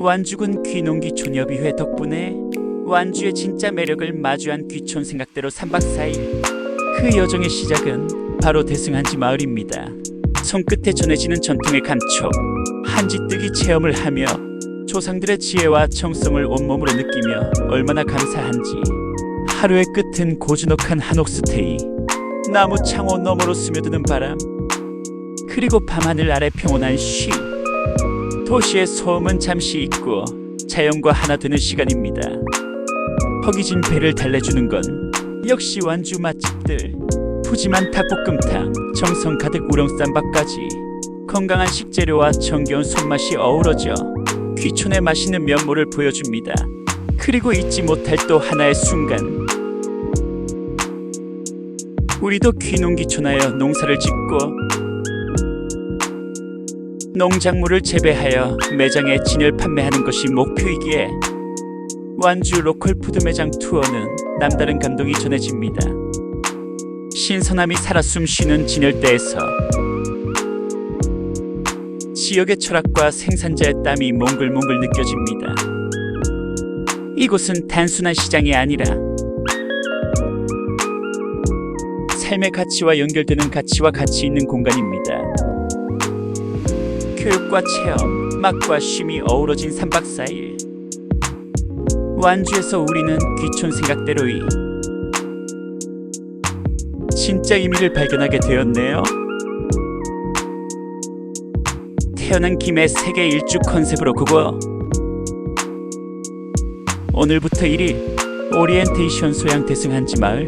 완주군 귀농기 촌협의회 덕분에 완주의 진짜 매력을 마주한 귀촌 생각대로 3박 4일. 그 여정의 시작은 바로 대승한지 마을입니다. 손끝에 전해지는 전통의 감촉 한지뜨기 체험을 하며 조상들의 지혜와 정성을 온몸으로 느끼며 얼마나 감사한지. 하루의 끝은 고즈넉한 한옥스테이 나무 창호 너머로 스며드는 바람 그리고 밤하늘 아래 평온한 쉼 도시의 소음은 잠시 잊고 자연과 하나 되는 시간입니다. 허기진 배를 달래주는 건 역시 완주 맛집들. 푸짐한 닭볶음탕 정성 가득 우렁쌈밥까지. 건강한 식재료와 정겨운 손맛이 어우러져 귀촌의 맛있는 면모를 보여줍니다. 그리고 잊지 못할 또 하나의 순간. 우리도 귀농귀촌하여 농사를 짓고 농작물을 재배하여 매장에 진열 판매하는 것이 목표이기에 완주 로컬 푸드 매장 투어는 남다른 감동이 전해집니다. 신선함이 살아 숨쉬는 진열대에서 지역의 철학과 생산자의 땀이 몽글몽글 느껴집니다. 이곳은 단순한 시장이 아니라 삶의 가치와 연결되는 가치와 가치 있는 공간입니다. 교육과 체험, 맛과 쉼이 어우러진 3박 4일. 완주에서 우리는 귀촌 생각대로이 진짜 의미를 발견하게 되었네요. 태어난 김에 세계 일주 컨셉으로 그거 오늘부터 1일 오리엔테이션 소양 대승 한지 마을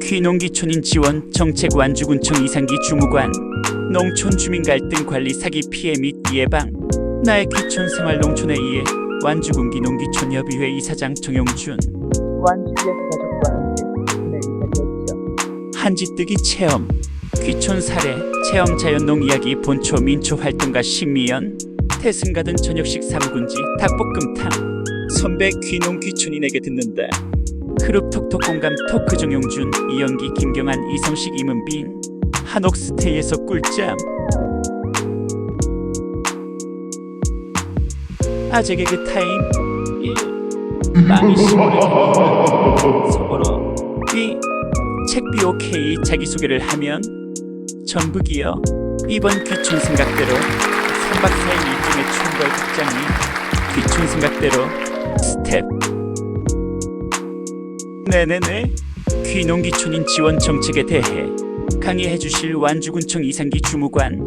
귀농귀촌인 지원 정책 완주군청 이상기 주무관 농촌 주민 갈등 관리 사기 피해 및 예방. 나의 귀촌 생활 농촌에 의해. 완주군기 농기촌 협의회 이사장 정용준. 완주역 가족과 함께. 한지뜨기 체험. 귀촌 사례 체험 자연농 이야기 본초 민초 활동가 신미연. 태승가든 저녁식 삼군지 닭볶음탕. 선배 귀농 귀촌인에게 듣는다. 그룹 톡톡 공감 토크 정용준 이영기 김경한 이성식 이문빈 한옥스테이에서 꿀잠. 아재 개그 타임. 1 많이 서보러 2 책비 오케이 자기소개를 하면 전북이요. 이번 귀촌 생각대로 3박 4일 일정의 총괄 국장이 귀촌 생각대로 스텝. 네네네. 귀농귀촌인 지원 정책에 대해 강의해 주실 완주군청 이상기 주무관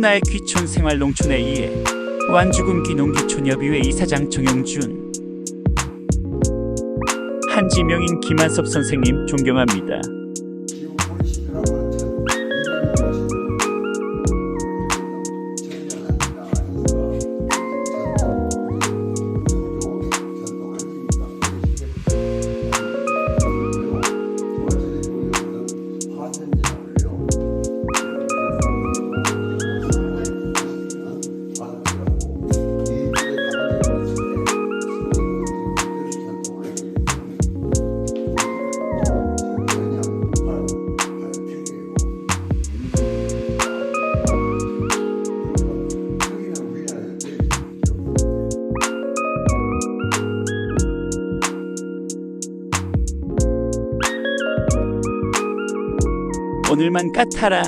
나의 귀촌 생활 농촌에 의해 완주군 귀농귀촌협의회 이사장 정영준 한지명인 김한섭 선생님 존경합니다. 오늘만 까타라.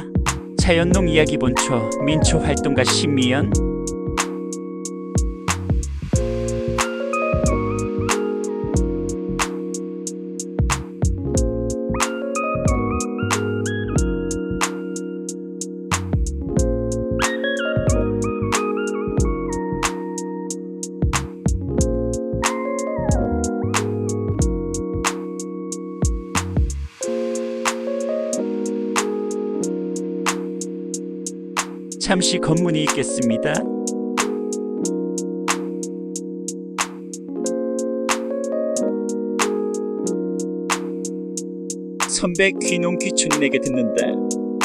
자연농 이야기 본초 민초 활동가 신미연 잠시 검문이 있겠습니다. 선배 귀농 귀촌인에게 듣는다.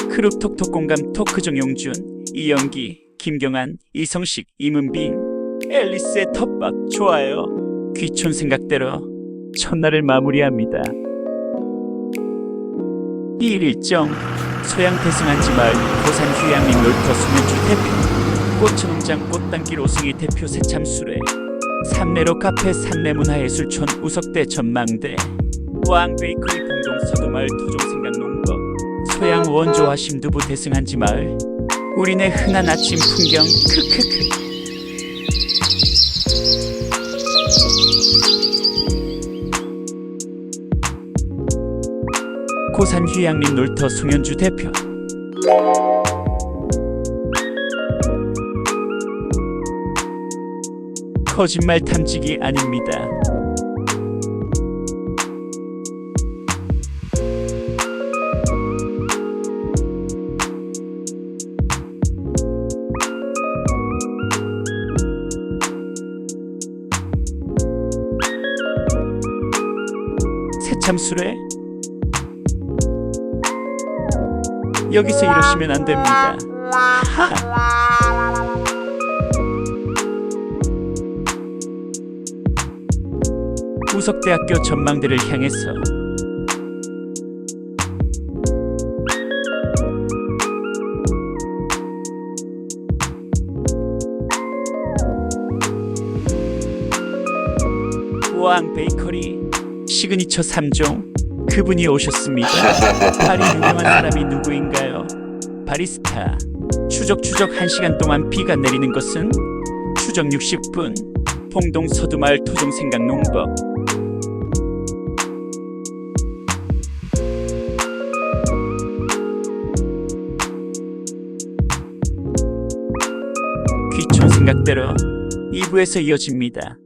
크룹 톡톡 공감 토크 정용준, 이영기, 김경한, 이성식, 이문빈, 앨리스의 텃밭 좋아요. 귀촌 생각대로 첫날을 마무리합니다. 이 일정 소양 대승한지 마을 고산 휴양림 놀터 수면주 대표. 꽃농장 꽃단길 오승희 대표 새참 수레 삼내로 카페 산내문화예술촌 우석대 전망대. 왕 베이커리 봉동 서도마을 토종생각 농법. 소양 원조와 심두부 대승한지 마을 우리네 흔한 아침 풍경 크크크 고산 휴양림 놀터 송현주 대표 거짓말 탐지기 아닙니다. 새참수래 여기서 이러시면 안 됩니다. 하. 우석대학교 전망대를 향해서 왕 베이커리 시그니처 3종 그분이 오셨습니다. 파리 유명한 사람이 누구인가요? 바리스타. 추적 추적 1시간 동안 비가 내리는 것은 추적 60분. 봉동 서두마을 토종생각 농법. 귀촌 생각대로 2부에서 이어집니다.